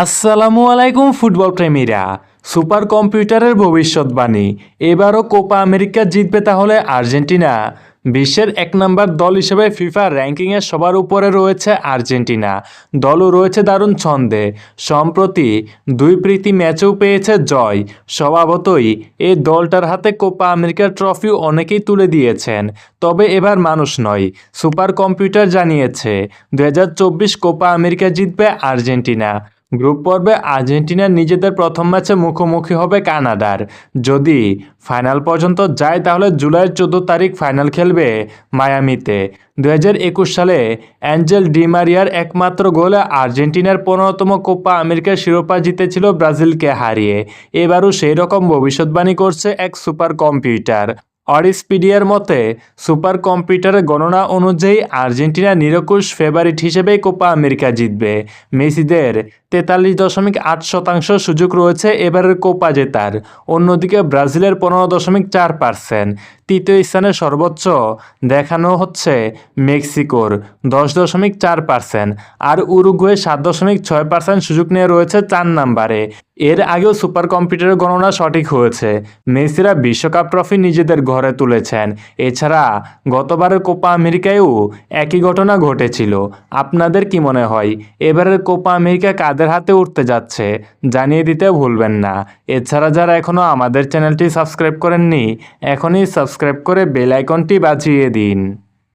আসসালামু আলাইকুম football প্রেমীরা। Super কম্পিউটারের ভবিষ্যৎবাণী এবারও কোপা আমেরিকা জিতবে তাহলে আর্জেন্টিনা। বিশ্বের এক নম্বর দল হিসেবে ফিফা র্যাঙ্কিংয়ে সবার উপরে রয়েছে আর্জেন্টিনা। দলও রয়েছে দারুণ ছন্দে। সম্প্রতি দুই প্রীতি ম্যাচেও পেয়েছে জয়। স্বভাবতই এই দলটার হাতে কোপা আমেরিকার ট্রফি অনেকেই তুলে দিয়েছেন। তবে এবার মানুষ নয় সুপার কম্পিউটার জানিয়েছে। দু হাজার চব্বিশ কোপা আমেরিকা জিতবে আর্জেন্টিনা। গ্রুপ পর্বে আর্জেন্টিনা নিজেদের প্রথম ম্যাচে মুখোমুখি হবে কানাডার। যদি ফাইনাল পর্যন্ত যায়, তাহলে জুলাইয়ের চোদ্দ তারিখ ফাইনাল খেলবে মায়ামিতে। দু হাজার একুশ সালে অ্যাঞ্জেল ডিমারিয়ার একমাত্র গোলে আর্জেন্টিনার পনেরোতম কোপা আমেরিকার শিরোপা জিতেছিল ব্রাজিলকে হারিয়ে। এবারও সেই রকম ভবিষ্যৎবাণী করছে এক সুপার কম্পিউটার। অরিসপিডিয়ার মতে সুপার কম্পিউটারের গণনা অনুযায়ী আর্জেন্টিনা নিরকুশ ফেভারিট হিসেবেই কোপা আমেরিকা জিতবে। মেসিদের তেতাল্লিশ দশমিক আট শতাংশ সুযোগ রয়েছে এবারের কোপা জেতার। অন্যদিকে ব্রাজিলের পনেরো দশমিক চার পার্সেন্ট। তৃতীয় স্থানে সর্বোচ্চ দেখানো হচ্ছে মেক্সিকোর দশ দশমিক চার পার্সেন্ট। আর উরুগুয়ে সাত দশমিক ছয় পার্সেন্ট সুযোগ নিয়ে রয়েছে চার নাম্বারে। এর আগেও সুপার কম্পিউটারের গণনা সঠিক হয়েছে। মেসিরা বিশ্বকাপ ট্রফি নিজেদের ঘরে তুলেছেন। এছাড়া গতবারের কোপা আমেরিকায়ও একই ঘটনা ঘটেছিল। আপনাদের কি মনে হয়, এবারের কোপা আমেরিকা কাদের হাতে উঠতে যাচ্ছে, জানিয়ে দিতে ভুলবেন না। এছাড়া যারা এখনও আমাদের চ্যানেলটি সাবস্ক্রাইব করেননি, এখনই সাবস্ক্রাইব করে বেল আইকনটি বাজিয়ে দিন।